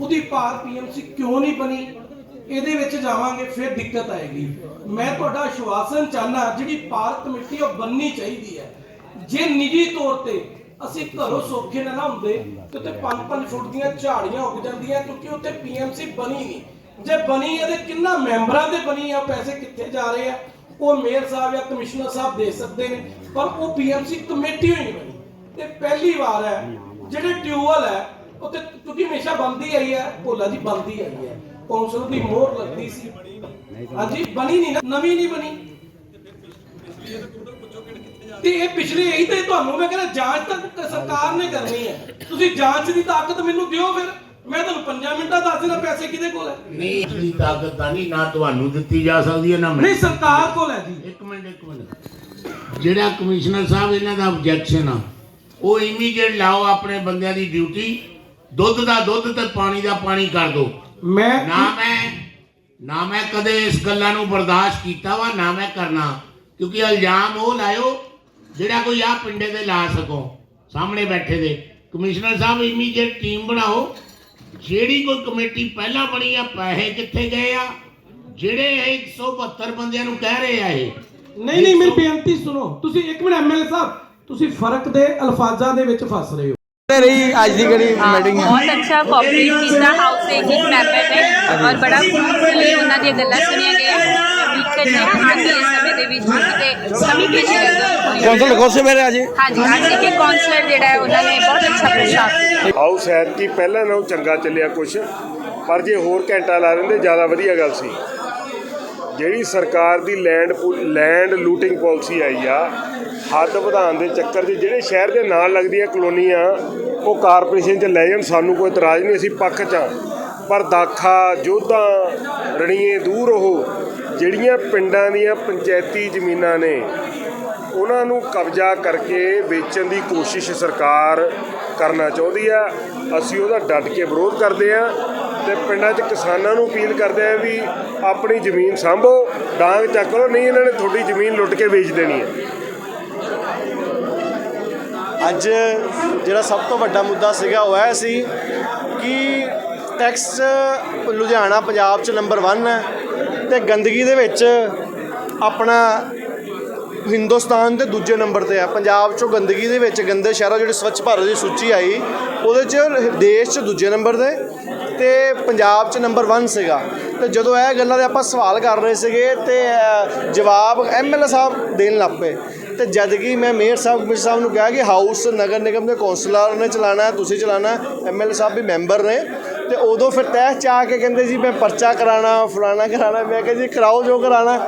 ਉਹਦੀ ਪਾਰ ਪੀਐਮਸੀ ਕਿਉਂ ਨਹੀਂ ਬਣੀ? ਇਹਦੇ ਵਿੱਚ ਜਾਵਾਂਗੇ, ਫਿਰ ਦਿੱਕਤ ਆਏਗੀ। ਮੈਂ ਤੁਹਾਡਾ ਆਸ਼ਵਾਸਨ ਚਾਹਨਾ ਜਿਹੜੀ ਪਾਰਕ ਕਮੇਟੀ ਉਹ ਬੰਨੀ ਚਾਹੀਦੀ ਹੈ। ਜੇ ਨਿੱਜੀ ਤੌਰ ਤੇ ਅਸੀਂ ਘਰੋਂ ਸੌਖੇ ਨਾ ਨਾ ਹੁੰਦੇ, ਤੇ ਉੱਤੇ 5-5 ਫੁੱਟ ਦੀਆਂ ਝਾੜੀਆਂ ਉੱਗ ਜਾਂਦੀਆਂ, ਕਿਉਂਕਿ ਉੱਤੇ ਪੀਐਮਸੀ ਬਣੀ ਨਹੀਂ। ਜੇ ਬਣੀ ਹੈ ਤੇ ਕਿੰਨਾ ਮੈਂਬਰਾਂ ਦੇ ਬਣੀ ਆ, ਪੈਸੇ ਕਿੱਥੇ ਜਾ ਰਹੇ ਆ? ਉਹ ਮੇਅਰ ਸਾਹਿਬ ਜਾਂ ਕਮਿਸ਼ਨਰ ਸਾਹਿਬ ਦੇ ਸਕਦੇ ਨੇ, ਪਰ ਉਹ ਪੀਐਮਸੀ ਕਮੇਟੀ ਹੋਈ ਨਹੀਂ ਬਣੀ। ਤੇ ਪਹਿਲੀ ਵਾਰ ਹੈ, ਜਿਹੜੇ ਟਿਊਬਲ ਹੈ ਹਮੇਸ਼ਾ ਬੰਦੀ ਆਈ ਹੈ ਭੋਲਾ ਜੀ ਬੰਦੀ ਆਈ ਹੈ। ਕੌਂਸਲ ਦੀ ਮੋਹਰ ਲੱਗਦੀ ਸੀ। ਹਾਂਜੀ ਬਣੀ ਨਹੀਂ ਨਾ, ਨਵੀਂ ਨਹੀਂ ਬਣੀ। ਤੇ ਇਹ ਪਿਛਲੇ ਇਹੀ ਤੇ ਤੁਹਾਨੂੰ ਮੈਂ ਕਹਿੰਦਾ ਜਾਂਚ ਤਾਂ ਸਰਕਾਰ ਨੇ ਕਰਨੀ ਹੈ। ਤੁਸੀਂ ਜਾਂਚ ਦੀ ਤਾਕਤ ਮੈਨੂੰ ਦਿਓ ਫਿਰ। ਮੈਂ ਤੁਹਾਨੂੰ 5 ਮਿੰਟਾਂ ਦੱਸ ਦੇਣਾ ਪੈਸੇ ਕਿਹਦੇ ਕੋਲ ਹੈ? ਨਹੀਂ ਇਸ ਦੀ ਤਾਕਤ ਤਾਂ ਨਹੀਂ ਨਾ ਤੁਹਾਨੂੰ ਦਿੱਤੀ ਜਾ ਸਕਦੀ ਹੈ ਨਾ ਨਹੀਂ ਮੈਨੂੰ ਸਰਕਾਰ ਕੋਲ ਹੈ ਜੀ। ਇੱਕ ਮਿੰਟ ਇੱਕ ਮਿੰਟ। ਜਿਹੜਾ ਕਮਿਸ਼ਨਰ ਸਾਹਿਬ ਇਹਨਾਂ ਦਾ ਆਬਜੈਕਸ਼ਨ ਆ ਉਹ ਇਮੀਡੀਏਟ ਲਾਓ ਆਪਣੇ ਬੰਦਿਆਂ ਦੀ ਡਿਊਟੀ ਦੁੱਧ ਦਾ ਦੁੱਧ ਤੇ ਪਾਣੀ ਦਾ ਪਾਣੀ ਕਰ ਦਿਓ ਮੈਂ ਨਾ ਮੈਂ ਨਾ ਮੈਂ ਕਦੇ ਇਸ ਗੱਲਾਂ ਨੂੰ ਬਰਦਾਸ਼ਤ ਕੀਤਾ ਵਾ ਨਾ ਮੈਂ ਕਰਨਾ। ਕਿਉਂਕਿ ਇਲਜ਼ਾਮ ਉਹ ਲਾਇਓ ਜਿਹੜਾ ਕੋਈ ਆ ਪਿੰਡੇ ਦੇ ਲਾ ਸਕੋ ਸਾਹਮਣੇ ਬੈਠੇ ਦੇ। ਕਮਿਸ਼ਨਰ ਸਾਹਿਬ ਇਮੀਡੀਏਟ ਟੀਮ ਬਣਾਓ। ਜਿਹੜੀ ਕੋਈ ਕਮੇਟੀ ਪਹਿਲਾਂ ਬਣੀ ਆ ਪੈਸੇ ਕਿੱਥੇ ਗਏ ਆ? ਜਿਹੜੇ ਇਹ 172 ਬੰਦਿਆਂ ਨੂੰ ਕਹਿ ਰਹੇ ਆ ਇਹ। ਨਹੀਂ ਨਹੀਂ ਮੇਰੀ ਬੇਨਤੀ ਸੁਣੋ। ਤੁਸੀਂ ਇੱਕ ਮਿੰਟ ਐਮਐਲਏ ਸਾਹਿਬ ਤੁਸੀਂ ਫ਼ਰਕ ਦੇ ਅਲਫਾਜ਼ਾਂ ਦੇ ਵਿੱਚ ਫਸ ਰਹੇ ਹੋ। ਤੇ ਰਹੀ ਅੱਜ ਦੀ ਜਿਹੜੀ ਮੀਟਿੰਗ ਹੈ। ਬਹੁਤ ਅੱਛਾ ਕੋਆਪਰੇਟ ਕੀਤਾ ਹਾਊਸ ਦੇ ਇੱਕ ਮੈਂਬਰ ਨੇ ਔਰ ਬੜਾ ਫਰੂਟਫੁਲੀ ਉਹਨਾਂ ਦੀਆਂ ਗੱਲਾਂ ਸੁਣੀਆਂ ਗਈਆਂ। ਕਰਦੀ ਹਾਂ ਆਉਣ ਵਾਲੇ ਸਮੇਂ ਦੇ ਵਿੱਚ ਕਿਤੇ ਕਮੀ ਪੇਸ਼ੀ ਕਰਦਾ ਕੌਂਸਲ ਕੋਸੇ ਮੇਰੇ ਅੱਜ ਹਾਂਜੀ ਅੱਜ ਦੇ ਕਾਉਂਸਲਰ ਜਿਹੜਾ ਹੈ ਉਹਨਾਂ ਨੇ ਬਹੁਤ ਅੱਛਾ ਪ੍ਰਸ਼ਾਸਨ ਕੀਤਾ। ਪਹਿਲਾਂ ਨਾਲੋਂ ਚੰਗਾ ਚੱਲਿਆ ਕੁਛ ਪਰ ਜੇ ਹੋਰ ਘੰਟਾ ਲਾ ਦਿੰਦੇ ਜ਼ਿਆਦਾ ਵਧੀਆ ਗੱਲ ਸੀ। ਜਿਹੜੀ ਸਰਕਾਰ ਦੀ ਲੈਂਡ ਲੈਂਡ ਲੂਟਿੰਗ ਪਾਲਿਸੀ ਆਈ ਆ, ਹੱਦ ਵਧਾਉਣ ਦੇ ਚੱਕਰ 'ਚ ਜਿਹੜੇ ਸ਼ਹਿਰ ਦੇ ਨਾਲ ਲੱਗਦੀਆਂ ਕਲੋਨੀਆਂ, ਉਹ ਕਾਰਪੋਰੇਸ਼ਨ 'ਚ ਲੈ ਜਾਣ, ਸਾਨੂੰ ਕੋਈ ਇਤਰਾਜ਼ ਨਹੀਂ, ਅਸੀਂ ਪੱਖ 'ਚ ਹਾਂ ਪਰ ਦਾਖਾ ਜੋਧਾ ਰਣੀਏ ਦੂਰ ਉਹ, ਜਿਹੜੀਆਂ ਪਿੰਡਾਂ ਦੀਆਂ ਪੰਚਾਇਤੀ ਜ਼ਮੀਨਾਂ ਨੇ, ਉਹਨਾਂ ਨੂੰ ਕਬਜ਼ਾ ਕਰਕੇ ਵੇਚਣ ਦੀ ਕੋਸ਼ਿਸ਼ ਸਰਕਾਰ ਕਰਨਾ ਚਾਹੁੰਦੀ ਆ। ਅਸੀਂ ਉਹਦਾ ਡਟ ਕੇ ਵਿਰੋਧ ਕਰਦੇ ਆ। ਤੇ ਪਿੰਡਾਂ 'ਚ ਕਿਸਾਨਾਂ ਨੂੰ ਅਪੀਲ ਕਰਦੇ ਆ ਵੀ ਆਪਣੀ ਜ਼ਮੀਨ ਸਾਂਭੋ, ਡਾਂਗ ਚੱਕ ਲਓ, ਨਹੀਂ ਇਹਨਾਂ ਨੇ ਤੁਹਾਡੀ ਜ਼ਮੀਨ ਲੁੱਟ ਕੇ ਵੇਚ ਦੇਣੀ ਹੈ। ਅੱਜ ਜਿਹੜਾ ਸਭ ਤੋਂ ਵੱਡਾ ਮੁੱਦਾ ਸੀਗਾ ਉਹ ਇਹ ਸੀ ਕਿ ਟੈਕਸ ਲੁਧਿਆਣਾ ਪੰਜਾਬ 'ਚ ਨੰਬਰ 1 ਹੈ ਤੇ ਗੰਦਗੀ ਦੇ ਵਿੱਚ ਆਪਣਾ ਹਿੰਦੁਸਤਾਨ ਦੇ ਦੂਜੇ ਨੰਬਰ ਤੇ ਆ ਪੰਜਾਬ 'ਚੋਂ ਗੰਦਗੀ ਦੇ ਵਿੱਚ ਗੰਦੇ ਸ਼ਹਿਰਾਂ ਜਿਹੜੀ ਸਵੱਛ ਭਾਰਤ ਦੀ ਸੂਚੀ ਆਈ, ਉਹਦੇ 'ਚ ਦੇਸ਼ 'ਚ ਦੂਜੇ ਨੰਬਰ ਤੇ ਤੇ ਪੰਜਾਬ 'ਚ ਨੰਬਰ 1 ਸੀਗਾ। ਤੇ ਜਦੋਂ ਇਹ ਗੱਲਾਂ ਦੇ ਆਪਾਂ ਸਵਾਲ ਕਰ ਰਹੇ ਸੀਗੇ ਤੇ ਅ, ਜਵਾਬ ਐਮਐਲਏ ਸਾਹਿਬ ਦੇਣ ਲੱਗ ਪਏ। ਤੇ ਜਦ ਕਿ ਮੈਂ ਮੇਅਰ ਸਾਹਿਬ ਕਮਿਸ਼ਨਰ ਸਾਹਿਬ ਨੂੰ ਕਿਹਾ ਕਿ ਹਾਊਸ ਨਗਰ ਨਿਗਮ ਦੇ ਕੌਂਸਲਰ ਨੇ ਚਲਾਣਾ ਹੈ, ਤੁਸੀਂ ਚਲਾਣਾ ਐਮਐਲਏ ਸਾਹਿਬ ਵੀ ਮੈਂਬਰ ਨੇ। ਤੇ ਉਦੋਂ ਫਿਰ ਤਹਿ ਚਾ ਕੇ ਕਹਿੰਦੇ ਜੀ ਮੈਂ ਪਰਚਾ ਕਰਾਣਾ ਫਲਾਣਾ ਕਰਾਣਾ ਮੈਂ ਕਿਹਾ ਜੀ ਕਰਾਓ ਜੋ ਕਰਾਣਾ।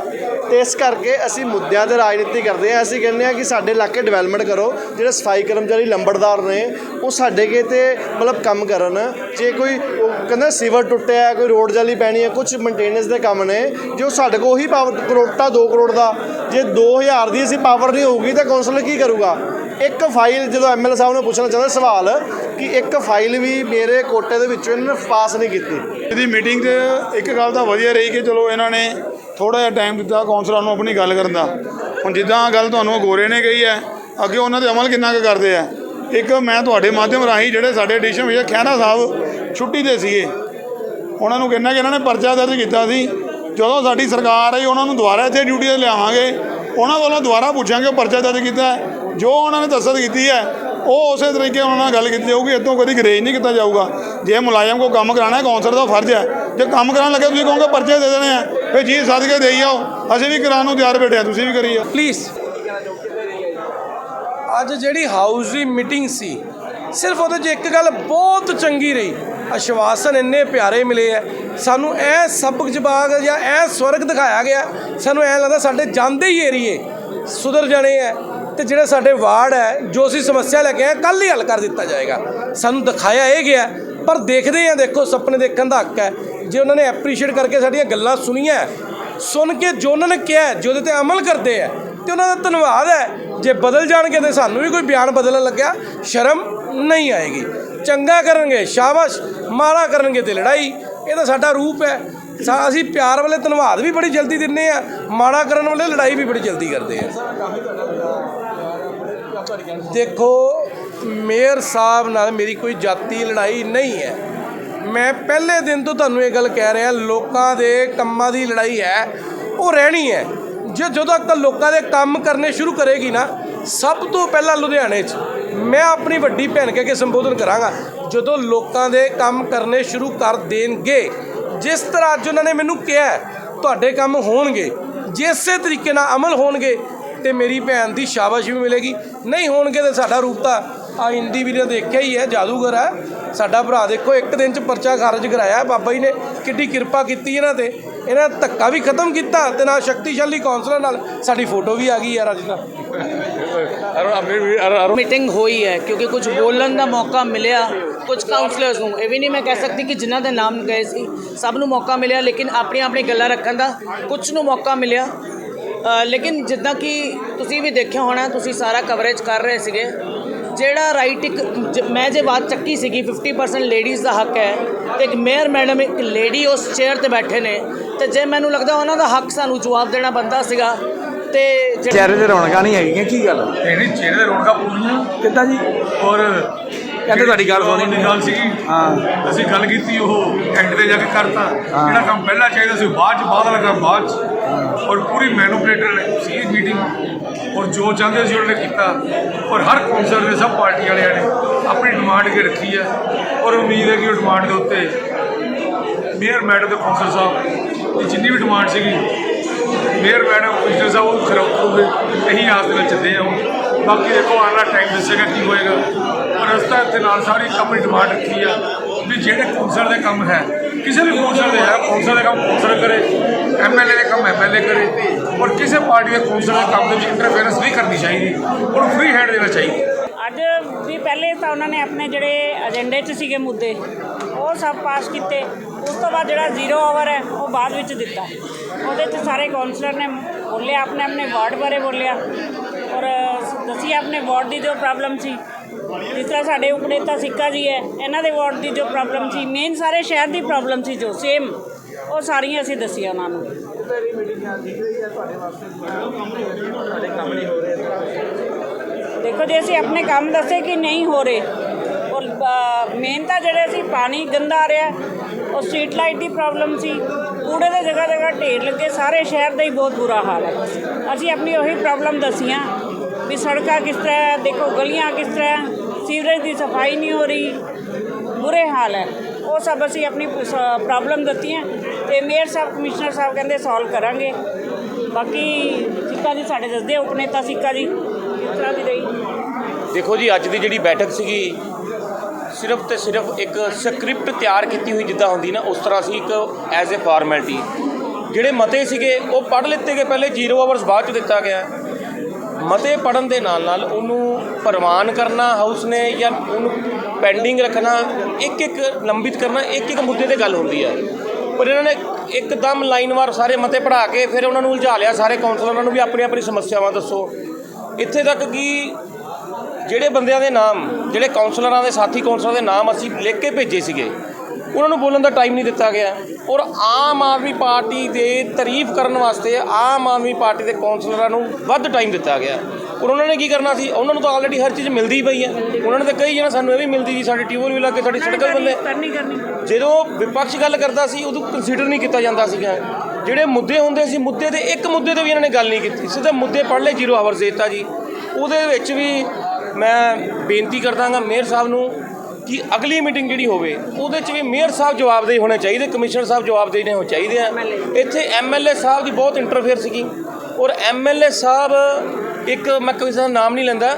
ਤੇ ਇਸ ਕਰਕੇ ਅਸੀਂ ਮੁੱਦਿਆਂ ਤੇ ਰਾਜਨੀਤੀ ਕਰਦੇ ਹਾਂ। ਅਸੀਂ ਕਹਿੰਦੇ ਹਾਂ ਕਿ ਸਾਡੇ ਇਲਾਕੇ ਡਿਵੈਲਪਮੈਂਟ ਕਰੋ। ਜਿਹੜੇ ਸਫ਼ਾਈ ਕਰਮਚਾਰੀ, ਲੰਬੜਦਾਰ ਨੇ, ਉਹ ਸਾਡੇ ਕੇ ਤੇ ਮਤਲਬ ਕੰਮ ਕਰਨ। ਜੇ ਕੋਈ ਉਹ ਕਹਿੰਦਾ ਸੀਵਰ ਟੁੱਟਿਆ ਕੋਈ ਰੋਡ ਜਾਲੀ ਪੈਣੀ ਹੈ ਕੁਝ ਮੇਨਟੇਨੈਂਸ ਦੇ ਕੰਮ ਨੇ, ਜੋ ਸਾਡੇ ਕੋਲ ਉਹੀ ਪਾਵਰ ਕਰੋਟਾ 2 ਕਰੋੜ ਦਾ, ਜੇ 2000 ਦੀ ਅਸੀਂ ਪਾਵਰ ਨਹੀਂ ਹੋਊਗੀ ਤਾਂ ਕੌਂਸਲਰ ਕੀ ਕਰੂਗਾ? ਇੱਕ ਫਾਈਲ ਜਦੋਂ ਐਮਐਲਏ ਸਾਹਿਬ ਨੇ ਪੁੱਛਣਾ ਚਾਹੁੰਦਾ, ਸਵਾਲ ਕਿ ਇੱਕ ਫਾਈਲ ਵੀ ਮੇਰੇ ਕੋਟੇ ਦੇ ਵਿੱਚੋਂ ਇਹਨਾਂ ਨੇ ਪਾਸ ਨਹੀਂ ਕੀਤੀ। ਇਹਦੀ ਮੀਟਿੰਗ 'ਚ ਇੱਕ ਗੱਲ ਤਾਂ ਵਧੀਆ ਰਹੀ ਕਿ ਚਲੋ ਇਹਨਾਂ ਨੇ ਥੋੜਾ ਜਿਹਾ ਟਾਈਮ ਦਿੱਤਾ ਕੌਂਸਲਰਾਂ ਨੂੰ ਆਪਣੀ ਗੱਲ ਕਰਨ ਦਾ। ਹੁਣ ਜਿੱਦਾਂ ਗੱਲ ਤੁਹਾਨੂੰ ਗੋਰੇ ਨੇ ਕਹੀ ਹੈ, ਅੱਗੇ ਉਹਨਾਂ ਦੇ ਅਮਲ ਕਿੰਨਾ ਕੁ ਕਰਦੇ ਆ? ਇੱਕ ਮੈਂ ਤੁਹਾਡੇ ਮਾਧਿਅਮ ਰਾਹੀਂ ਜਿਹੜੇ ਸਾਡੇ ਐਡੀਸ਼ਨ ਵਿੱਚ ਖਹਿਰਾ ਸਾਹਿਬ ਛੁੱਟੀ ਦੇ ਸੀਗੇ, ਉਹਨਾਂ ਨੂੰ ਕਹਿੰਦਾ ਕਿ ਇਹਨਾਂ ਨੇ ਪਰਚਾ ਦਰਜ ਕੀਤਾ ਸੀ। ਜਦੋਂ ਸਾਡੀ ਸਰਕਾਰ ਆਈ, ਉਹਨਾਂ ਨੂੰ ਦੁਬਾਰਾ ਇੱਥੇ ਡਿਊਟੀ ਤੇ ਲਿਆਵਾਂਗੇ, ਉਹਨਾਂ ਵੱਲੋਂ ਦੁਬਾਰਾ ਪੁੱਛਾਂਗੇ ਉਹ ਪਰਚਾ ਦਰਜ ਕੀਤਾ ਜੋ ਉਹਨਾਂ ਨੇ ਦਸਤ ਕੀਤੀ ਹੈ, ਉਹ ਉਸੇ ਤਰੀਕੇ ਉਹਨਾਂ ਨਾਲ ਗੱਲ ਕੀਤੀ ਜਾਊਗੀ ਇਤੋਂ ਕਦੀ ਗਰੇਜ ਨਹੀਂ ਕੀਤਾ ਜਾਊਗਾ। ਜੇ ਮੁਲਾਜ਼ਮ ਕੋ ਕੰਮ ਕਰਾਣਾ ਹੈ ਕੌਂਸਲਰ ਦਾ ਫਰਜ਼ ਹੈ। ਜੇ ਕੰਮ ਕਰਾਉਣ ਲੱਗੇ, ਤੁਸੀਂ ਕਹੋਗੇ ਪਰਚੇ ਦੇ ਦੇਣੇ ਆ। ਫਿਰ ਜੀ ਸਦਕੇ ਦੇਈ ਜਾਓ ਅਸੀਂ ਵੀ ਕਰਾਉਣ ਨੂੰ ਤਿਆਰ ਬੈਠੇ ਆ, ਤੁਸੀਂ ਵੀ ਕਰੀ ਜਾਓ ਪਲੀਜ਼ ਅੱਜ ਜਿਹੜੀ ਹਾਊਸ ਦੀ ਮੀਟਿੰਗ ਸੀ, ਸਿਰਫ ਉਹਦੇ 'ਚ ਇੱਕ ਗੱਲ ਬਹੁਤ ਚੰਗੀ ਰਹੀ। ਆਸ਼ਵਾਸਨ ਇੰਨੇ ਪਿਆਰੇ ਮਿਲੇ ਆ। ਸਾਨੂੰ ਐ ਸਬਕ ਜਵਾਗ ਜਾਂ ਇਹ ਸਵਰਗ ਦਿਖਾਇਆ ਗਿਆ। ਸਾਨੂੰ ਐ ਲੱਗਦਾ ਸਾਡੇ ਜਾਂਦੇ ਹੀ ਏਰੀਏ, ਸੁਧਰ ਜਾਣੇ ਆ। ਤੇ ਜਿਹੜਾ ਸਾਡੇ ਵਾਰਡ ਹੈ, ਜੋ ਅਸੀਂ ਸਮੱਸਿਆ ਲੈ ਕੇ ਆਏ ਕੱਲ ਹੀ ਹੱਲ ਕਰ ਦਿੱਤਾ ਜਾਏਗਾ। ਸਾਨੂੰ ਦਿਖਾਇਆ ਇਹ ਗਿਆ, ਪਰ ਦੇਖਦੇ ਆ, ਦੇਖੋ, ਸੁਪਨੇ ਦੇਖਣ ਦਾ ਹੱਕ ਹੈ। ਜੇ ਉਹਨਾਂ ਨੇ ਐਪਰੀਸ਼ੀਏਟ ਕਰਕੇ ਸਾਡੀਆਂ ਗੱਲਾਂ ਸੁਣੀਆਂ, ਸੁਣ ਕੇ ਜੋ ਉਹਨਾਂ ਨੇ ਕਿਹਾ, ਜੇ ਉਹਦੇ ਤੇ ਅਮਲ ਕਰਦੇ ਆ, ਤੇ ਉਹਨਾਂ ਦਾ ਧੰਨਵਾਦ ਹੈ। ਜੇ ਬਦਲ ਜਾਣਗੇ ਤੇ ਸਾਨੂੰ ਵੀ ਕੋਈ ਬਿਆਨ ਬਦਲਣ ਲੱਗਿਆ, ਸ਼ਰਮ ਨਹੀਂ ਆਏਗੀ। ਚੰਗਾ ਕਰਨਗੇ, ਸ਼ਾਬਾਸ਼, ਮਾੜਾ ਕਰਨਗੇ ਤੇ ਲੜਾਈ, ਇਹ ਤਾਂ ਸਾਡਾ ਰੂਪ ਹੈ। ਅਸੀਂ ਪਿਆਰ ਵਾਲੇ ਧੰਨਵਾਦ ਵੀ ਬੜੀ ਜਲਦੀ ਦਿੰਨੇ ਆ, ਮਾੜਾ ਕਰਨ ਵਾਲੇ ਲੜਾਈ ਵੀ ਬੜੀ ਜਲਦੀ ਕਰਦੇ ਆ। ਦੇਖੋ, ਮੇਅਰ ਸਾਹਿਬ ਨਾਲ ਮੇਰੀ ਕੋਈ ਜਾਤੀ ਲੜਾਈ ਨਹੀਂ ਹੈ। ਮੈਂ ਪਹਿਲੇ ਦਿਨ ਤੋਂ ਤੁਹਾਨੂੰ ਇਹ ਗੱਲ ਕਹਿ ਰਿਹਾ, ਲੋਕਾਂ ਦੇ ਕੰਮਾਂ ਦੀ ਲੜਾਈ ਹੈ, ਉਹ ਰਹਿਣੀ ਹੈ। ਜੇ ਜਦੋਂ ਤੱਕ ਲੋਕਾਂ ਦੇ ਕੰਮ ਕਰਨੇ ਸ਼ੁਰੂ ਕਰੇਗੀ ਨਾ, ਸਭ ਤੋਂ ਪਹਿਲਾਂ ਲੁਧਿਆਣੇ 'ਚ ਮੈਂ ਆਪਣੀ ਵੱਡੀ ਭੈਣ ਕਹਿ ਕੇ ਸੰਬੋਧਨ ਕਰਾਂਗਾ, ਜਦੋਂ ਲੋਕਾਂ ਦੇ ਕੰਮ ਕਰਨੇ ਸ਼ੁਰੂ ਕਰ ਦੇਣਗੇ। ਜਿਸ ਤਰ੍ਹਾਂ ਅੱਜ ਉਹਨਾਂ ਨੇ ਮੈਨੂੰ ਕਿਹਾ, ਤੁਹਾਡੇ ਕੰਮ ਹੋਣਗੇ, ਜੇ ਤਰੀਕੇ ਨਾਲ ਅਮਲ ਹੋਣਗੇ, ਤੇ ਮੇਰੀ ਭੈਣ ਦੀ ਸ਼ਾਬਾਸ਼ ਵੀ ਮਿਲੇਗੀ। ਨਹੀਂ ਹੋਣਗੇ ਤਾਂ ਸਾਡਾ ਰੂਪ ਤਾਂ ਆ ਹਿੰਦੀ ਵੀਡੀਓ ਦੇਖਿਆ ਹੀ ਹੈ ਜਾਦੂਗਰ ਹੈ। ਸਾਡਾ ਭਰਾ ਦੇਖੋ ਇੱਕ ਦਿਨ ਚ ਪਰਚਾ ਖਾਰਜ ਕਰਾਇਆ ਬਾਬਾ ਜੀ ਨੇ ਕਿੱਡੀ ਕਿਰਪਾ ਕੀਤੀ ਇਹਨਾਂ ਤੇ। ਇਹਨਾਂ ਧੱਕਾ ਵੀ ਖਤਮ ਕੀਤਾ ਤੇ ਨਾਲ ਸ਼ਕਤੀਸ਼ਾਲੀ ਕੌਂਸਲਰ ਨਾਲ ਸਾਡੀ ਫੋਟੋ ਵੀ ਆ ਗਈ ਯਾਰ ਅੱਜ ਤਾਂ। ਮੀਟਿੰਗ ਹੋਈ ਹੈ ਕਿਉਂਕਿ ਕੁਝ ਬੋਲਣ ਦਾ ਮੌਕਾ ਮਿਲਿਆ। ਕੁਝ ਕਾਉਂਸਲਰਸ ਨੂੰ। ਇਹ ਵੀ ਨਹੀਂ ਮੈਂ ਕਹਿ ਸਕਦੀ ਕਿ ਜਿਨ੍ਹਾਂ ਦੇ ਨਾਮ ਗਏ ਸੀ ਸਭ ਨੂੰ ਮੌਕਾ ਮਿਲਿਆ ਲੇਕਿਨ ਆਪਣੀ ਆਪਣੀ ਗੱਲਾਂ ਰੱਖਣ ਦਾ ਕੁਝ ਨੂੰ ਮੌਕਾ ਮਿਲਿਆ। ਲੇਕਿਨ ਜਿੱਦਾਂ ਕਿ ਤੁਸੀਂ ਵੀ ਦੇਖਿਆ ਹੋਣਾ ਤੁਸੀਂ ਸਾਰਾ ਕਵਰੇਜ ਕਰ ਰਹੇ ਸੀਗੇ। ਜਿਹੜਾ ਰਾਈਟ ਇੱਕ ਜ- ਮੈਂ ਜੇ ਬਾਤ ਚੱਕੀ ਸੀਗੀ 50% ਲੇਡੀਜ਼ ਦਾ ਹੱਕ ਹੈ ਤੇ ਇੱਕ ਮੇਅਰ ਮੈਡਮ ਇੱਕ ਲੇਡੀ ਉਸ ਚੇਅਰ ਤੇ ਬੈਠੇ ਨੇ। ਤੇ ਜੇ ਮੈਨੂੰ ਲੱਗਦਾ ਉਹਨਾਂ ਦਾ ਹੱਕ ਸਾਨੂੰ ਜਵਾਬ ਦੇਣਾ ਬੰਦਾ ਸੀਗਾ ਤੇ ਚਿਹਰੇ ਤੇ ਰੌਣਕਾਂ ਨਹੀਂ ਹੈਗੀਆਂ ਕੀ ਗੱਲ? ਇਹਨੇ ਚਿਹਰੇ ਦੇ ਰੌਣਕਾਂ ਪੂਰੀਆਂ। ਕਿੱਦਾਂ ਜੀ? ਔਰ ਕਹਿੰਦੇ ਤੁਹਾਡੀ ਗੱਲ ਸੁਣੀ ਦੀ ਗੱਲ ਸੀਗੀ ਹਾਂ। ਅਸੀਂ ਗੱਲ ਕੀਤੀ ਉਹ ਐਂਡ ਤੇ ਜਾ ਕੇ ਕਰਤਾ। ਜਿਹੜਾ ਕੰਮ ਪਹਿਲਾਂ ਚਾਹੀਦਾ ਸੀ ਬਾਅਦ ਚ ਬਾਅਦ ਵਾਲਾ ਕੰਮ ਬਾਅਦ ਚ। ਔਰ ਪੂਰੀ ਮੈਨੂਪਲੇਟਰ ਸੀ ਮੀਟਿੰਗ ਔਰ ਜੋ ਚਾਹੁੰਦੇ ਸੀ ਉਹਨੇ ਕੀਤਾ। ਔਰ ਹਰ ਕੌਂਸਲਰ ਨੇ ਸਭ ਪਾਰਟੀ ਵਾਲਿਆਂ ਨੇ ਆਪਣੀ ਡਿਮਾਂਡ ਅੱਗੇ ਰੱਖੀ ਹੈ। ਔਰ ਉਮੀਦ ਹੈ ਕਿ ਉਹ ਡਿਮਾਂਡ ਦੇ ਉੱਤੇ ਮੇਅਰ ਮੈਡਮ ਦੇ ਕੌਂਸਲ ਸਾਹਿਬ ਦੀ ਜਿੰਨੀ ਵੀ ਡਿਮਾਂਡ ਸੀਗੀ, ਮੇਅਰ ਮੈਡਮ ਕਮਿਸ਼ਨਰ ਸਾਹਿਬ ਉਹ ਖਰਾ ਉਤਰੂਗੇ ਇਹੀ ਆਸ ਦੇ ਵਿੱਚ ਚੱਲੇ ਆ ਹੁਣ ਬਾਕੀ ਦੇਖੋ ਆਉਣ ਵਾਲਾ ਟਾਈਮ ਦੱਸੇਗਾ ਕੀ ਹੋਏਗਾ। ਪਰ ਰਸਤਾ ਦੇ ਨਾਲ ਸਾਰੀ ਆਪਣੀ ਡਿਮਾਂਡ ਰੱਖੀ ਆ ਵੀ ਜਿਹੜੇ ਕੌਂਸਲ ਦੇ ਕੰਮ ਹੈ ਕਿਸੇ ਵੀ ਕੌਂਸਲ ਦੇ ਹੈ ਕੌਂਸਲ ਦੇ ਕੰਮ ਕੌਂਸਲ ਕਰੇ ਐਮਐਲਏ ਦੇ ਕੰਮ ਐਮਐਲਏ ਕਰੇ। ਔਰ ਕਿਸੇ ਪਾਰਟੀ ਦੇ ਕੌਂਸਲ ਦੇ ਕੰਮ ਦੇ ਵਿੱਚ ਇੰਟਰਫੇਰੈਂਸ ਨਹੀਂ ਕਰਨੀ ਚਾਹੀਦੀ, ਔਰ ਫ੍ਰੀ ਹੈਂਡ ਦੇਣਾ ਚਾਹੀਦਾ। ਅੱਜ ਵੀ ਪਹਿਲੇ ਤਾਂ ਉਹਨਾਂ ਨੇ ਆਪਣੇ ਜਿਹੜੇ ਏਜੰਡੇ 'ਚ ਸੀਗੇ ਮੁੱਦੇ, ਉਹ ਸਭ ਪਾਸ ਕੀਤੇ। ਉਸ ਤੋਂ ਬਾਅਦ ਜਿਹੜਾ ਜ਼ੀਰੋ ਆਵਰ ਹੈ, ਉਹ ਬਾਅਦ ਵਿੱਚ ਦਿੱਤਾ। ਉਹਦੇ 'ਚ ਸਾਰੇ ਕਾਉਂਸਲਰ ਨੇ ਬੋਲੇ ਆਪਣੇ ਆਪਣੇ ਵਾਰਡ ਬਾਰੇ ਬੋਲਿਆ। ਔਰ ਦੱਸੀ ਆਪਣੇ ਵਾਰਡ ਦੀ ਜੋ ਪ੍ਰੋਬਲਮ ਸੀ ਜਿਸ ਤਰ੍ਹਾਂ ਸਾਡੇ ਉਪਨੇਤਾ ਸਿੱਕਾ ਜੀ ਹੈ, ਇਹਨਾਂ ਦੇ ਵਾਰਡ ਦੀ ਜੋ ਪ੍ਰੋਬਲਮ ਸੀ ਮੇਨ ਸਾਰੇ ਸ਼ਹਿਰ ਦੀ ਪ੍ਰੋਬਲਮ ਸੀ ਜੋ ਸੇਮ ਉਹ ਸਾਰੀਆਂ ਅਸੀਂ ਦੱਸੀਆਂ ਉਹਨਾਂ ਨੂੰ। ਦੇਖੋ ਜੇ ਅਸੀਂ ਆਪਣੇ ਕੰਮ ਦੱਸੇ ਕਿ ਨਹੀਂ ਹੋ ਰਹੇ, ਔਰ ਮੇਨ ਤਾਂ ਜਿਹੜੇ ਸੀ ਪਾਣੀ ਗੰਦਾ ਆ ਰਿਹਾ, ਉਹ ਸਟਰੀਟ ਲਾਈਟ ਦੀ ਪ੍ਰੋਬਲਮ ਸੀ, ਕੂੜੇ ਦੇ ਜਗ੍ਹਾ ਜਗ੍ਹਾ ਢੇਰ ਲੱਗੇ, ਸਾਰੇ ਸ਼ਹਿਰ ਦਾ ਹੀ ਬਹੁਤ ਬੁਰਾ ਹਾਲ ਹੈ। ਅਸੀਂ ਆਪਣੀ ਉਹੀ ਪ੍ਰੋਬਲਮ ਦਸੀਆਂ। ਵੀ ਸੜਕਾਂ ਕਿਸ ਤਰ੍ਹਾਂ ਹੈ, ਦੇਖੋ ਗਲੀਆਂ ਕਿਸ ਤਰ੍ਹਾਂ ਸੀਵਰੇਜ ਦੀ ਸਫ਼ਾਈ ਨਹੀਂ ਹੋ ਰਹੀ ਬੁਰੇ ਹਾਲ ਹੈ। ਉਹ ਸਭ ਅਸੀਂ ਆਪਣੀ ਪ੍ਰੋਬਲਮ ਦਿੱਤੀਆਂ ਤੇ ਮੇਅਰ ਸਾਹਿਬ ਕਮਿਸ਼ਨਰ ਸਾਹਿਬ ਕਹਿੰਦੇ ਸੋਲਵ ਕਰਾਂਗੇ। ਬਾਕੀ ਸਿੱਕਾ ਜੀ ਸਾਡੇ ਦੱਸਦੇ ਉਪਨੇਤਾ ਸਿੱਕਾ ਜੀ ਕਿਸ ਤਰ੍ਹਾਂ ਦੀ ਰਹੀ? ਦੇਖੋ ਜੀ ਅੱਜ ਦੀ ਜਿਹੜੀ ਬੈਠਕ ਸੀਗੀ ਸਿਰਫ ਤੇ ਸਿਰਫ ਇੱਕ ਸਕ੍ਰਿਪਟ ਤਿਆਰ ਕੀਤੀ ਹੋਈ ਜਿੱਦਾਂ ਹੁੰਦੀ ਨਾ ਉਸ ਤਰ੍ਹਾਂ ਸੀ ਇੱਕ ਐਜ਼ ਅ ਫਾਰਮੈਲਿਟੀ ਜਿਹੜੇ ਮਤੇ ਸੀਗੇ ਉਹ ਪੜ੍ਹ ਲਿੱਤੇ ਗਏ ਪਹਿਲੇ 0 ਆਵਰਸ ਬਾਅਦ ਚ ਦਿੱਤਾ ਗਿਆ। ਮਤੇ ਪੜਨ ਦੇ ਨਾਲ ਨਾਲ ਉਹਨੂੰ ਪ੍ਰਵਾਨ ਕਰਨਾ ਹਾਊਸ ਨੇ ਜਾਂ ਉਹਨੂੰ ਪੈਂਡਿੰਗ ਰੱਖਣਾ ਇੱਕ ਇੱਕ ਲੰਬਿਤ ਕਰਨਾ ਇੱਕ ਇੱਕ ਮੁੱਦੇ ਤੇ ਗੱਲ ਹੁੰਦੀ ਹੈ ਪਰ ਇਹਨਾਂ ਨੇ ਇੱਕਦਮ ਲਾਈਨਵਾਰ ਸਾਰੇ ਮਤੇ ਪੜ੍ਹਾ ਕੇ ਫਿਰ ਉਹਨਾਂ ਨੂੰ ਉਲਝਾ ਲਿਆ, ਸਾਰੇ ਕਾਉਂਸਲਰਾਂ ਨੂੰ ਵੀ ਆਪਣੀ ਆਪਣੀ ਸਮੱਸਿਆਵਾਂ ਦੱਸੋ। ਇੱਥੇ ਤੱਕ ਕਿ ਜਿਹੜੇ ਬੰਦਿਆਂ ਦੇ ਨਾਮ, ਜਿਹੜੇ ਕਾਉਂਸਲਰਾਂ ਦੇ, ਸਾਥੀ ਕਾਉਂਸਲਰਾਂ ਦੇ ਨਾਮ ਅਸੀਂ ਲਿਖ ਕੇ ਭੇਜੇ ਸੀਗੇ ਉਹਨਾਂ ਨੂੰ ਬੋਲਣ ਦਾ ਟਾਈਮ ਨਹੀਂ ਦਿੱਤਾ ਗਿਆ। ਔਰ ਆਮ ਆਦਮੀ ਪਾਰਟੀ ਦੇ ਤਾਰੀਫ ਕਰਨ ਵਾਸਤੇ ਆਮ ਆਦਮੀ ਪਾਰਟੀ ਦੇ ਕੌਂਸਲਰਾਂ ਨੂੰ ਵੱਧ ਟਾਈਮ ਦਿੱਤਾ ਗਿਆ। ਔਰ ਉਹਨਾਂ ਨੇ ਕੀ ਕਰਨਾ ਸੀ? ਉਹਨਾਂ ਨੂੰ ਤਾਂ ਆਲਰੇਡੀ ਹਰ ਚੀਜ਼ ਮਿਲਦੀ ਪਈ ਹੈ। ਉਹਨਾਂ ਨੇ ਤਾਂ ਕਈ ਜਾਣਾ ਸਾਨੂੰ ਇਹ ਵੀ ਮਿਲਦੀ ਜੀ, ਸਾਡੇ ਟਿਊਬਲ ਵੀ ਲੱਗੇ ਸਾਡੀ ਸੜਕਾਂ ਵੀ ਬੰਦੇ ਜਦੋਂ ਵਿਪਕਸ਼ ਗੱਲ ਕਰਦਾ ਸੀ, ਉਦੋਂ ਕੰਸੀਡਰ ਨਹੀਂ ਕੀਤਾ ਜਾਂਦਾ ਸੀਗਾ। ਜਿਹੜੇ ਮੁੱਦੇ ਹੁੰਦੇ ਸੀ, ਮੁੱਦੇ ਦੇ ਇੱਕ ਮੁੱਦੇ ਤੇ ਵੀ ਇਹਨਾਂ ਨੇ ਗੱਲ ਨਹੀਂ ਕੀਤੀ। ਸਿੱਧਾ ਮੁੱਦੇ ਪੜ੍ਹ ਲਏ, ਜ਼ੀਰੋ ਆਵਰਸ ਦਿੱਤਾ ਜੀ। ਉਹਦੇ ਵਿੱਚ ਵੀ ਮੈਂ ਬੇਨਤੀ ਕਰਦਾਗਾ, ਮੇਅਰ ਸਾਹਿਬ ਨੂੰ ਕਿ ਅਗਲੀ ਮੀਟਿੰਗ ਜਿਹੜੀ ਹੋਵੇ, ਉਹਦੇ 'ਚ ਵੀ ਮੇਅਰ ਸਾਹਿਬ ਜਵਾਬਦੇਹੀ ਹੋਣੇ ਚਾਹੀਦੇ, ਕਮਿਸ਼ਨਰ ਸਾਹਿਬ ਜਵਾਬਦੇਹੀ ਹੋਣੇ ਚਾਹੀਦੇ ਆ। ਇੱਥੇ ਐਮਐਲਏ ਸਾਹਿਬ ਦੀ ਬਹੁਤ ਇੰਟਰਫੇਅਰ ਸੀਗੀ। ਔਰ ਐਮਐਲਏ ਸਾਹਿਬ ਇੱਕ, ਮੈਂ ਕਿਸੇ ਦਾ ਨਾਮ ਨਹੀਂ ਲੈਂਦਾ,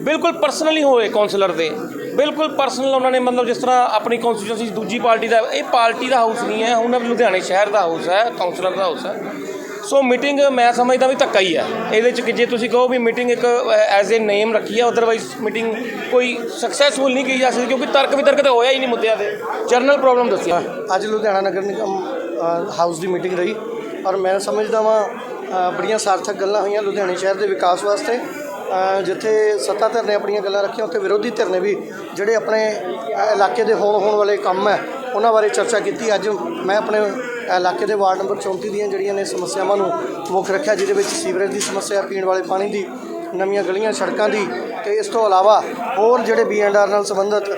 ਬਿਲਕੁਲ ਪਰਸਨਲੀ ਹੋਏ ਕਾਉਂਸਲਰ ਦੇ। ਬਿਲਕੁਲ ਪਰਸਨਲ ਉਹਨਾਂ ਨੇ ਮਤਲਬ ਜਿਸ ਤਰ੍ਹਾਂ ਆਪਣੀ ਕਨਸਟੀਟਿਊਂਸੀ ਦੂਜੀ ਪਾਰਟੀ ਦਾ, ਇਹ ਪਾਰਟੀ ਦਾ ਹਾਊਸ ਨਹੀਂ ਹੈ, ਹੁਣ ਲੁਧਿਆਣੇ ਸ਼ਹਿਰ ਦਾ ਹਾਊਸ ਹੈ ਕਾਉਂਸਲਰ ਦਾ ਹਾਊਸ ਹੈ। ਸੋ ਮੀਟਿੰਗ ਮੈਂ ਸਮਝਦਾ ਵੀ ਧੱਕਾ ਹੀ ਹੈ ਇਹਦੇ ਚ ਕਿ ਜੇ ਤੁਸੀਂ ਕਹੋ ਵੀ ਮੀਟਿੰਗ ਇੱਕ ਐਜ਼ ਅ ਨੇਮ ਰੱਖੀ ਹੈ ਅਦਰਵਾਈਜ਼ ਮੀਟਿੰਗ ਕੋਈ ਸਕਸੈਸਫੁਲ ਨਹੀਂ ਕੀਤੀ ਜਾ ਸਕਦੀ, ਕਿਉਂਕਿ ਤਰਕ ਵਿਤਰਕ ਤਾਂ ਹੋਇਆ ਹੀ ਨਹੀਂ ਮੁੱਦਿਆਂ ਤੇ। ਜਰਨਲ ਪ੍ਰੋਬਲਮ ਦੱਸੀ। ਅੱਜ ਲੁਧਿਆਣਾ ਨਗਰ ਨਿਗਮ ਹਾਊਸ ਦੀ ਮੀਟਿੰਗ ਰਹੀ। ਔਰ ਮੈਂ ਸਮਝਦਾ ਵਾਂ ਬੜੀਆਂ ਸਾਰਥਕ ਗੱਲਾਂ ਹੋਈਆਂ ਲੁਧਿਆਣੇ ਸ਼ਹਿਰ ਦੇ ਵਿਕਾਸ ਵਾਸਤੇ। ਜਿੱਥੇ ਸੱਤਾ ਧਿਰ ਨੇ ਆਪਣੀਆਂ ਗੱਲਾਂ ਰੱਖੀਆਂ, ਉੱਥੇ ਵਿਰੋਧੀ ਧਿਰ ਨੇ ਵੀ ਜਿਹੜੇ ਆਪਣੇ ਇਲਾਕੇ ਦੇ ਹੋਣ ਹੋਣ ਵਾਲੇ ਕੰਮ ਹੈ, ਉਹਨਾਂ ਬਾਰੇ ਚਰਚਾ ਕੀਤੀ। ਅੱਜ ਮੈਂ ਆਪਣੇ ਇਲਾਕੇ ਦੇ ਵਾਰਡ ਨੰਬਰ 34 ਦੀਆਂ ਜਿਹੜੀਆਂ ਨੇ ਸਮੱਸਿਆਵਾਂ ਨੂੰ ਮੁੱਖ ਰੱਖਿਆ, ਜਿਹਦੇ ਵਿੱਚ ਸੀਵਰੇਜ ਦੀ ਸਮੱਸਿਆ, ਪੀਣ ਵਾਲੇ ਪਾਣੀ ਦੀ, ਨਵੀਆਂ ਗਲੀਆਂ, ਸੜਕਾਂ ਦੀ ਤੇ ਇਸ ਤੋਂ ਇਲਾਵਾ ਹੋਰ ਜਿਹੜੇ ਬੀ ਐਂਡ ਆਰ ਨਾਲ ਸੰਬੰਧਿਤ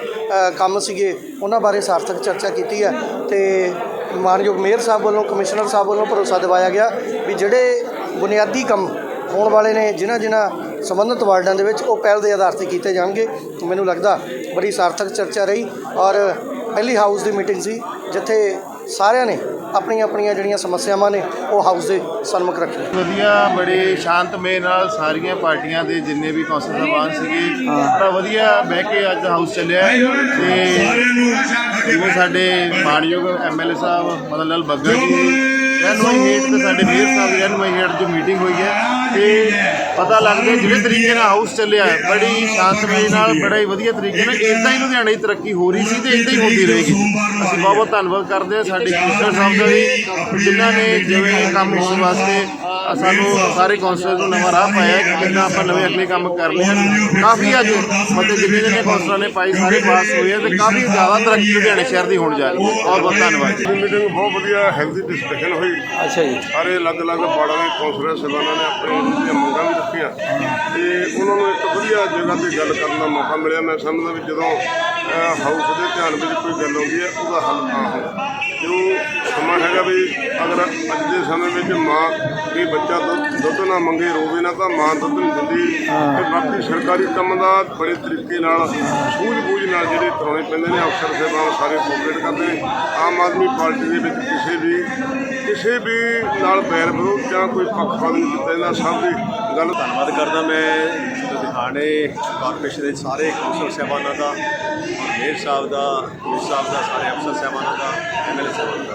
ਕੰਮ ਸੀਗੇ, ਉਹਨਾਂ ਬਾਰੇ ਸਾਰਥਕ ਚਰਚਾ ਕੀਤੀ ਹੈ ਤੇ ਮਾਨਯੋਗ ਮੇਅਰ ਸਾਹਿਬ ਵੱਲੋਂ, ਕਮਿਸ਼ਨਰ ਸਾਹਿਬ ਵੱਲੋਂ ਭਰੋਸਾ ਦਿਵਾਇਆ ਗਿਆ ਵੀ ਜਿਹੜੇ ਬੁਨਿਆਦੀ ਕੰਮ ਹੋਣ ਵਾਲੇ ਨੇ, ਜਿਨ੍ਹਾਂ ਜਿਨ੍ਹਾਂ ਸੰਬੰਧਿਤ ਵਾਰਡਾਂ ਦੇ ਵਿੱਚ, ਉਹ ਪਹਿਲ ਦੇ ਆਧਾਰ ਤੇ ਕੀਤੇ ਜਾਣਗੇ। ਮੈਨੂੰ ਲੱਗਦਾ ਬੜੀ ਸਾਰਥਕ ਚਰਚਾ ਰਹੀ ਔਰ ਪਹਿਲੀ ਹਾਊਸ ਦੀ ਮੀਟਿੰਗ ਸੀ, ਜਿੱਥੇ ਸਾਰਿਆਂ ਨੇ ਆਪਣੀਆਂ ਆਪਣੀਆਂ ਜਿਹੜੀਆਂ ਸਮੱਸਿਆਵਾਂ ਨੇ ਉਹ ਹਾਊਸ ਦੇ ਸਨਮੁਖ ਰੱਖੀਆਂ। ਵਧੀਆ ਬੜੇ ਸ਼ਾਂਤਮਈ ਨਾਲ ਸਾਰੀਆਂ ਪਾਰਟੀਆਂ ਦੇ ਜਿੰਨੇ ਵੀ ਕੌਂਸਲ ਸਾਹਿਬਾਨ ਸੀਗੇ ਬੜਾ ਵਧੀਆ ਬਹਿ ਕੇ ਅੱਜ ਹਾਊਸ ਚੱਲਿਆ ਤੇ ਜਿਵੇਂ ਸਾਡੇ ਮਾਨਯੋਗ ਐਮਐਲਏ ਸਾਹਿਬ ਮਦਨ ਲਾਲ ਬੱਗਾ ਜੀ ਰਹਿਨੁਮਾਈ ਹੇਠ ਤੇ ਸਾਡੇ ਮੇਅਰ ਸਾਹਿਬ ਦੀ ਰਹਿਨੁਮਾਈ ਹੇਠ ਜੋ ਮੀਟਿੰਗ ਹੋਈ ਹੈ ਤੇ ਪਤਾ ਲੱਗਦਾ ਜਿਹੜੇ ਤਰੀਕੇ ਨਾਲ ਹਾਊਸ ਚੱਲਿਆ, ਬੜੀ ਸ਼ਾਂਤਮਈ ਨਾਲ, ਬੜਾ ਹੀ ਵਧੀਆ ਤਰੀਕੇ ਨਾਲ ਇਦਾਂ ਹੀ ਲੁਧਿਆਣੇ ਦੀ ਤਰੱਕੀ ਹੋ ਰਹੀ ਸੀ ਤੇ ਇਦਾਂ ਹੀ ਹੁੰਦੀ ਰਹੇਗੀ। ਅਸੀਂ ਬਹੁਤ ਬਹੁਤ ਧੰਨਵਾਦ ਕਰਦੇ ਹਾਂ ਸਾਡੇ ਕਮਿਸ਼ਨਰ ਸਾਹਿਬ ਦਾ ਵੀ, ਜਿਨ੍ਹਾਂ ਨੇ ਜਿਵੇਂ ਕੰਮ ਹੋਣ ਵਾਸਤੇ ਸਾਨੂੰ ਸਾਰੇ ਕੌਂਸਲਰ ਨੂੰ ਨਵਾਂ ਰਾਹ ਪਾਇਆ ਹੈ ਕਿ ਕਿੱਦਾਂ ਆਪਾਂ ਨਵੇਂ ਅਗਲੇ ਕੰਮ ਕਰਨੇ ਹਨ। ਕਾਫੀ ਅੱਜ ਮਤੇ ਜਿੰਨੇ ਜਿੰਨੇ ਕੌਂਸਲਰਾਂ ਨੇ ਪਾਈ ਸਾਰੇ ਪਾਸ ਹੋਏ ਆ ਤੇ ਕਾਫੀ ਜ਼ਿਆਦਾ ਤਰੱਕੀ ਲੁਧਿਆਣੇ ਸ਼ਹਿਰ ਦੀ ਹੋਣ ਜਾ ਰਹੀ ਹੈ। ਬਹੁਤ ਬਹੁਤ ਧੰਨਵਾਦ ਮੀਟਿੰਗ ਬਹੁਤ ਵਧੀਆ ਹੈਲਥੀ ਡਿਸਕਸ਼ਨ ਹੋਈ। ਅੱਛਾ ਜੀ। ਸਾਰੇ ਅਲੱਗ-ਅਲੱਗ ਪਾੜਾਂ ਦੇ ਕੌਂਸਲਰ ਸਾਹਿਬਾਨਾਂ ਨੇ ਆਪਣੇ ਮੰਗਾਂ ਵੀ ਰੱਖੀਆਂ। ਤੇ ਉਹਨਾਂ ਨੂੰ ਇੱਕ ਵਧੀਆ ਜਗ੍ਹਾ ਤੇ ਗੱਲ ਕਰਨ ਦਾ ਮੌਕਾ ਮਿਲਿਆ। ਮੈਂ ਸਮਝਦਾ ਵੀ ਜਦੋਂ ਹਾਊਸ ਦੇ ਧਿਆਨ ਵਿੱਚ ਕੋਈ ਗੱਲ ਆਉਂਦੀ ਹੈ ਉਹਦਾ ਹੱਲ ਨਾ ਹੋ ਜੋ ਸਮਾਂ ਹੈਗਾ ਵੀ ਅਗਰ ਅੱਜ ਦੇ ਸਮੇਂ ਵਿੱਚ ਮਾਂ ਵੀ ਬੱਚਾ ਦੁੱਧ ਦੁੱਧ ਨਾ ਮੰਗੇ ਰੋਵੇ ਨਾ ਤਾਂ ਮਾਂ ਦੁੱਧ ਨਹੀਂ ਦਿੰਦੀ। ਤੇ ਬਾਕੀ ਸਰਕਾਰੀ ਕੰਮ ਦਾ ਬੜੇ ਤਰੀਕੇ ਨਾਲ ਸੂਝ-ਬੂਝ ਨਾਲ ਜਿਹੜੇ ਕਰਾਉਣੇ ਪੈਂਦੇ ਨੇ ਅਫਸਰ ਸਾਹਿਬਾਨ ਸਾਰੇ ਕੋਆਪਰੇਟ ਕਰਦੇ ਨੇ। ਆਮ ਆਦਮੀ ਪਾਰਟੀ ਦੇ ਵਿੱਚ ਕਿਸੇ ਵੀ ਕਿਸੇ ਵੀ ਨਾਲ ਬੈਰ ਵਿਰੋਧ ਜਾਂ ਕੋਈ ਪੱਖਪਾਤ ਨਹੀਂ ਕੀਤਾ ਇਹਨਾਂ ਸਭ ਦੀ ਗੱਲ ਧੰਨਵਾਦ ਕਰਦਾ ਮੈਂ ਲੁਧਿਆਣੇ ਕਾਰਪੋਰੇਸ਼ਨ ਦੇ ਸਾਰੇ ਕੌਂਸਲ ਸਾਹਿਬਾਨਾਂ ਦਾ। ਮੇਅਰ ਸਾਹਿਬ ਦਾ ਮਿਸ ਸਾਹਿਬ ਦਾ, ਸਾਰੇ ਅਫਸਰ ਸਾਹਿਬਾਨਾਂ ਦਾ ਐਮਐਲਏ ਸਾਹਿਬਾਨ ਦਾ।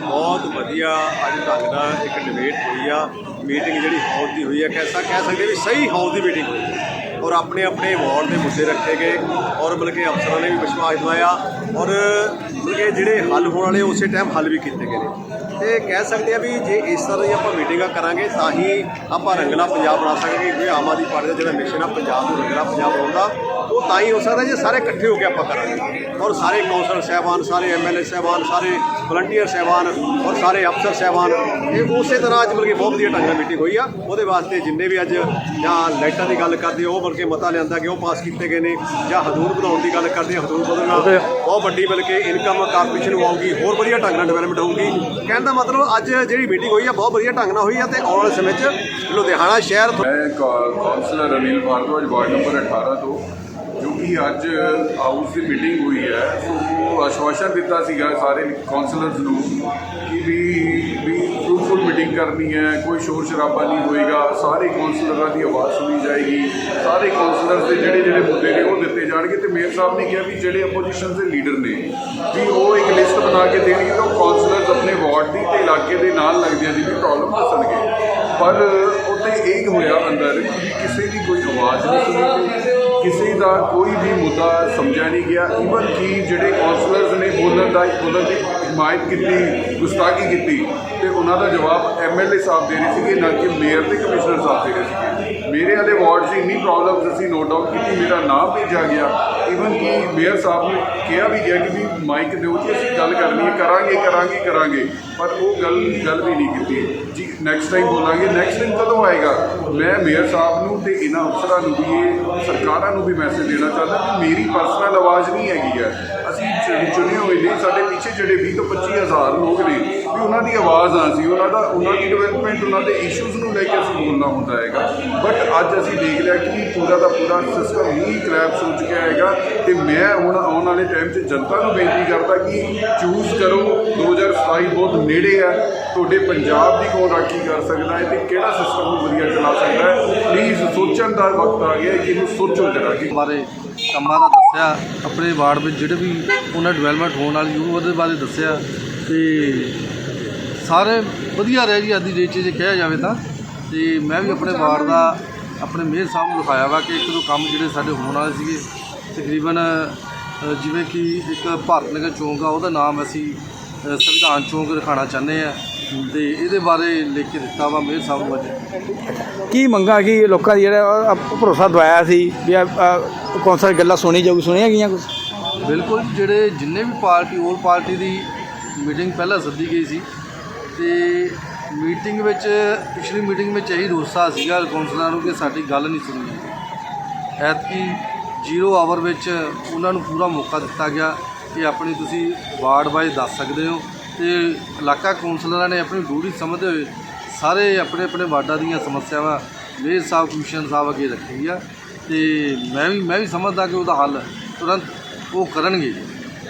ਬਹੁਤ ਵਧੀਆ ਅੱਜ ਢੰਗ ਦਾ ਇੱਕ ਡਿਬੇਟ ਹੋਈ ਆ। ਮੀਟਿੰਗ ਜਿਹੜੀ ਹਾਊਸ ਦੀ ਹੋਈ ਆ ਕੈਸਾ ਕਹਿ ਸਕਦੇ ਵੀ ਸਹੀ ਹਾਊਸ ਦੀ ਮੀਟਿੰਗ ਹੋਈ। ਔਰ ਆਪਣੇ ਆਪਣੇ ਵਾਰਡ ਦੇ ਮੁੱਦੇ ਰੱਖੇ ਗਏ ਔਰ ਬਲਕਿ ਅਫਸਰਾਂ ਨੇ ਵੀ ਵਿਸ਼ਵਾਸ ਦਿਵਾਇਆ ਔਰ ਬਲਕਿ ਜਿਹੜੇ ਹੱਲ ਹੋਣ ਵਾਲੇ ਉਸੇ ਟਾਈਮ ਹੱਲ ਵੀ ਕੀਤੇ ਗਏ ਨੇ। ਤੇ ਕਹਿ ਸਕਦੇ ਆ ਵੀ ਜੇ ਇਸ ਤਰ੍ਹਾਂ ਦੀ ਆਪਾਂ ਮੀਟਿੰਗਾਂ ਕਰਾਂਗੇ ਤਾਂ ਹੀ ਆਪਾਂ ਰੰਗਲਾ ਪੰਜਾਬ ਬਣਾ ਸਕਾਂਗੇ ਕਿਉਂਕਿ ਆਮ ਆਦਮੀ ਪਾਰਟੀ ਦਾ ਜਿਹੜਾ ਮਿਸ਼ਨ ਆ, ਪੰਜਾਬ ਨੂੰ ਰੰਗਲਾ ਪੰਜਾਬ ਬਣਾਉਣ ਦਾ। ਉਹ ਤਾਂ ਹੀ ਹੋ ਸਕਦਾ ਜੇ ਸਾਰੇ ਇਕੱਠੇ ਹੋ ਕੇ ਆਪਾਂ ਕਰਾਂਗੇ। ਔਰ ਸਾਰੇ ਕੌਂਸਲਰ ਸਾਹਿਬਾਨ ਸਾਰੇ ਐਮਐਲਏ ਸਾਹਿਬਾਨ ਸਾਰੇ ਵਲੰਟੀਅਰ ਸਾਹਿਬਾਨ ਔਰ ਸਾਰੇ ਅਫਸਰ ਸਾਹਿਬਾਨ ਇਹ ਉਸੇ ਤਰ੍ਹਾਂ ਅੱਜ ਬਲਕਿ ਬਹੁਤ ਵਧੀਆ ਢੰਗ ਨਾਲ ਮੀਟਿੰਗ ਹੋਈ ਆ। ਉਹਦੇ ਵਾਸਤੇ ਜਿੰਨੇ ਵੀ ਅੱਜ ਜਾਂ ਲਾਈਟਾਂ ਦੀ ਗੱਲ ਕਰਦੇ ਉਹ ਬਲਕਿ ਮਤਾ ਲਿਆਂਦਾ ਕਿ ਉਹ ਪਾਸ ਕੀਤੇ ਗਏ ਨੇ ਜਾਂ ਹਦੂਦ ਵਧਾਉਣ ਦੀ ਗੱਲ ਕਰਦੇ ਹਦੂਦ ਨਾਲ ਬਹੁਤ ਵੱਡੀ ਬਲਕਿ ਇਨਕਮ ਕਾਰਪੋਰੇਸ਼ਨ ਨੂੰ ਆਊਗੀ ਹੋਰ ਵਧੀਆ ਢੰਗ ਨਾਲ ਡਿਵੈਲਪਮੈਂਟ ਹੋਊਗੀ। ਕਹਿਣ ਦਾ ਮਤਲਬ ਅੱਜ ਜਿਹੜੀ ਮੀਟਿੰਗ ਹੋਈ ਆ ਬਹੁਤ ਵਧੀਆ ਢੰਗ ਨਾਲ ਹੋਈ ਆ ਤੇ ਆਉਣ ਵਾਲੇ ਸਮੇਂ 'ਚ ਲੁਧਿਆਣਾ ਸ਼ਹਿਰ ਮੈਂ councillor Anil Bhardwaj ward number 18 ਤੋਂ ਕਿ ਅੱਜ ਹਾਊਸ ਦੀ ਮੀਟਿੰਗ ਹੋਈ ਹੈ। ਸੋ ਉਹ ਆਸ਼ਵਾਸਨ ਦਿੱਤਾ ਸੀਗਾ ਸਾਰੇ ਕੌਂਸਲਰਸ ਨੂੰ ਕਿ ਵੀ ਵੀ ਫਰੂਟਫੁਲ ਮੀਟਿੰਗ ਕਰਨੀ ਹੈ, ਕੋਈ ਸ਼ੋਰ ਸ਼ਰਾਬਾ ਨਹੀਂ ਹੋਏਗਾ, ਸਾਰੇ ਕੌਂਸਲਰਾਂ ਦੀ ਆਵਾਜ਼ ਸੁਣੀ ਜਾਏਗੀ। ਸਾਰੇ ਕੌਂਸਲਰਸ ਦੇ ਜਿਹੜੇ ਜਿਹੜੇ ਮੁੱਦੇ ਨੇ ਉਹ ਦਿੱਤੇ ਜਾਣਗੇ ਤੇ ਮੇਅਰ ਸਾਹਿਬ ਨੇ ਕਿਹਾ ਵੀ ਜਿਹੜੇ ਆਪੋਜੀਸ਼ਨ ਦੇ ਲੀਡਰ ਨੇ, ਵੀ ਉਹ ਇੱਕ ਲਿਸਟ ਬਣਾ ਕੇ ਦੇਣਗੇ ਤਾਂ ਉਹ ਕੌਂਸਲਰਸ ਆਪਣੇ ਵਾਰਡ ਦੀ ਤੇ ਇਲਾਕੇ ਦੇ ਨਾਲ ਲੱਗਦਿਆਂ ਦੀ ਵੀ ਪ੍ਰੋਬਲਮ ਦੱਸਣਗੇ। ਪਰ ਉੱਥੇ ਇਹ ਹੋਇਆ ਅੰਦਰ ਕਿ ਕਿਸੇ ਦੀ ਕੋਈ ਆਵਾਜ਼ ਨਹੀਂ ਸੁਣੀ ਕਿਸੇ ਦਾ ਕੋਈ ਵੀ ਮੁੱਦਾ ਸਮਝਿਆ ਨਹੀਂ ਗਿਆ। ਈਵਨ ਕਿ ਜਿਹੜੇ ਕਾਉਂਸਲਰਸ ਨੇ ਬੋਲਣ ਦਾ ਬੋਲਣ ਦੀ ਹਿਮਾਇਤ ਕੀਤੀ, ਗੁਸਤਾਖੀ ਕੀਤੀ ਤੇ ਉਹਨਾਂ ਦਾ ਜਵਾਬ ਐਮਐਲਏ ਸਾਹਿਬ ਦੇ ਰਹੇ ਸੀਗੇ, ਨਾ ਕਿ ਮੇਅਰ ਤੇ ਕਮਿਸ਼ਨਰ ਸਾਹਿਬ ਦੇ ਰਹੇ ਸੀਗੇ। ਮੇਰੇ ਵਾਲੇ ਵਾਰਡ 'ਚ ਇੰਨੀ ਪ੍ਰੋਬਲਮਸ ਅਸੀਂ ਨੋਟ ਆਊਟ ਕੀਤੀ, ਮੇਰਾ ਨਾਮ ਭੇਜਿਆ ਗਿਆ। ਈਵਨ ਕਿ ਮੇਅਰ ਸਾਹਿਬ ਨੇ ਕਿਹਾ ਵੀ ਗਿਆ ਕਿ ਵੀ ਮਾਈਕ ਦਿਓ ਜੀ, ਅਸੀਂ ਗੱਲ ਕਰਨੀ ਹੈ, ਕਰਾਂਗੇ ਕਰਾਂਗੇ ਕਰਾਂਗੇ। ਪਰ ਉਹ ਗੱਲ ਗੱਲ ਵੀ ਨਹੀਂ ਕੀਤੀ। ਜੀ ਨੈਕਸਟ ਟਾਈਮ ਬੋਲਾਂਗੇ ਨੈਕਸਟ ਟਾਈਮ ਕਦੋਂ ਆਏਗਾ? ਮੈਂ ਮੇਅਰ ਸਾਹਿਬ ਨੂੰ ਤੇ ਇਹਨਾਂ ਅਫਸਰਾਂ ਨੂੰ ਵੀ, ਇਹ ਸਰਕਾਰਾਂ ਨੂੰ ਵੀ ਮੈਸੇਜ ਦੇਣਾ ਚਾਹੁੰਦਾ ਕਿ ਮੇਰੀ ਪਰਸਨਲ ਆਵਾਜ਼ ਨਹੀਂ ਹੈਗੀ ਹੈ। ਅਸੀਂ ਚੁਣੇ ਹੋਏ ਨੇ ਸਾਡੇ ਪਿੱਛੇ ਜਿਹੜੇ 20 ਤੋਂ 25 ਹਜ਼ਾਰ ਲੋਕ ਨੇ ਵੀ ਉਹਨਾਂ ਦੀ ਆਵਾਜ਼ ਆ ਸੀ। ਉਹਨਾਂ ਦਾ ਉਹਨਾਂ ਦੀ ਡਿਵੈਲਪਮੈਂਟ ਉਹਨਾਂ ਦੇ ਇਸ਼ੂਜ਼ ਨੂੰ ਲੈ ਕੇ ਅਸੀਂ ਬੋਲਣਾ ਹੁੰਦਾ ਹੈਗਾ। ਬਟ ਅੱਜ ਅਸੀਂ ਦੇਖ ਲਿਆ ਕਿ ਪੂਰਾ ਦਾ ਪੂਰਾ ਸਿਸਟਮ ਹੀ ਕਲੈਪਸ ਹੋ ਚੁੱਕਿਆ ਹੈਗਾ। ਤੇ ਮੈਂ ਹੁਣ ਆਉਣ ਵਾਲੇ ਟਾਈਮ 'ਚ ਜਨਤਾ ਨੂੰ ਬੇਨਤੀ ਕਰਦਾ ਕਿ ਚੂਜ਼ ਕਰੋ। 2027 ਬਹੁਤ ਨੇੜੇ ਆ ਤੁਹਾਡੇ ਪੰਜਾਬ ਦੀ ਕੌਣ ਰਾਖੀ ਕਰ ਸਕਦਾ ਹੈ ਤੇ ਕਿਹੜਾ ਸਿਸਟਮ ਨੂੰ ਵਧੀਆ ਚਲਾ ਸਕਦਾ ਹੈ। ਪਲੀਜ਼ ਸੋਚਣ ਦਾ ਵਕਤ ਆ ਗਿਆ ਕਿ ਇਹਨੂੰ ਸੋਚੋ ਜਰਾ ਕਿ ਬਾਰੇ ਕੰਮਾਂ ਦਾ ਦੱਸਿਆ, ਆਪਣੇ ਵਾਰਡ ਵਿੱਚ ਜਿਹੜੇ ਵੀ ਉਹਨਾਂ ਡਿਵੈਲਪਮੈਂਟ ਹੋਣ ਵਾਲੀ ਉਹ ਉਹਦੇ ਬਾਰੇ ਦੱਸਿਆ ਤੇ ਸਾਰੇ ਵਧੀਆ ਰਿਹਾ ਜੀ, ਅੱਜ ਦੀ ਡੇਟ 'ਚ ਜੇ ਕਿਹਾ ਜਾਵੇ ਤਾਂ। ਤੇ ਮੈਂ ਵੀ ਆਪਣੇ ਵਾਰਡ ਦਾ ਆਪਣੇ ਮੇਅਰ ਸਾਹਿਬ ਨੂੰ ਦਿਖਾਇਆ ਵਾ ਕਿ ਇੱਕ ਦੋ ਕੰਮ ਜਿਹੜੇ ਸਾਡੇ ਹੋਣ ਵਾਲੇ ਸੀਗੇ। ਤਕਰੀਬਨ ਜਿਵੇਂ ਕਿ ਇੱਕ ਭਾਰਤ ਨਗਰ ਚੌਂਕ ਆ, ਉਹਦਾ ਨਾਮ ਅਸੀਂ ਸੰਵਿਧਾਨ ਚੌਂਕ ਰਖਾਉਣਾ ਚਾਹੁੰਦੇ ਆ। ਤੇ ਇਹਦੇ ਬਾਰੇ ਲਿਖ ਕੇ ਦਿੱਤਾ ਵਾ ਮੇਅਰ ਸਾਹਿਬ ਨੂੰ ਅੱਜ। ਕੀ ਮੰਗਾ ਕੀ ਲੋਕਾਂ ਦੀ ਜਿਹੜਾ ਅਹ, ਭਰੋਸਾ ਦਵਾਇਆ ਸੀ ਵੀ ਕੌਂਸਲ ਗੱਲਾਂ ਸੁਣੀ ਜਾਊਗੀ ਸੁਣੀਆਂ ਗਈਆਂ ਕੁਝ ਬਿਲਕੁਲ ਜਿਹੜੇ ਜਿੰਨੇ ਵੀ ਪਾਰਟੀ ਹੋਰ ਪਾਰਟੀ ਦੀ ਮੀਟਿੰਗ ਪਹਿਲਾਂ ਸੱਦੀ ਗਈ ਸੀ ਤੇ ਮੀਟਿੰਗ ਵਿੱਚ ਪਿਛਲੀ ਮੀਟਿੰਗ ਵਿੱਚ ਇਹੀ ਰੋਸਾ ਸੀਗਾ ਕੌਂਸਲਰਾਂ ਨੂੰ ਕਿ ਸਾਡੀ ਗੱਲ ਨਹੀਂ ਸੁਣੀ ਗਈ। ਐਤਕੀ ਜ਼ੀਰੋ ਆਵਰ ਵਿੱਚ ਉਹਨਾਂ ਨੂੰ ਪੂਰਾ ਮੌਕਾ ਦਿੱਤਾ ਗਿਆ ਕਿ ਆਪਣੀ ਤੁਸੀਂ ਵਾਰਡ ਵਾਈਜ਼ ਦੱਸ ਸਕਦੇ ਹੋ। ਤੇ ਇਲਾਕਾ ਕੌਂਸਲਰਾਂ ਨੇ ਆਪਣੀ ਡਿਊਟੀ ਸਮਝਦੇ ਹੋਏ ਸਾਰੇ ਆਪਣੇ ਆਪਣੇ ਵਾਰਡਾਂ ਦੀਆਂ ਸਮੱਸਿਆਵਾਂ ਮੇਅਰ ਸਾਹਿਬ ਕਮਿਸ਼ਨ ਸਾਹਿਬ ਅੱਗੇ ਰੱਖੀ ਆ ਤੇ ਮੈਂ ਵੀ ਮੈਂ ਵੀ ਸਮਝਦਾ ਕਿ ਉਹਦਾ ਹੱਲ ਤੁਰੰਤ ਉਹ ਕਰਨਗੇ।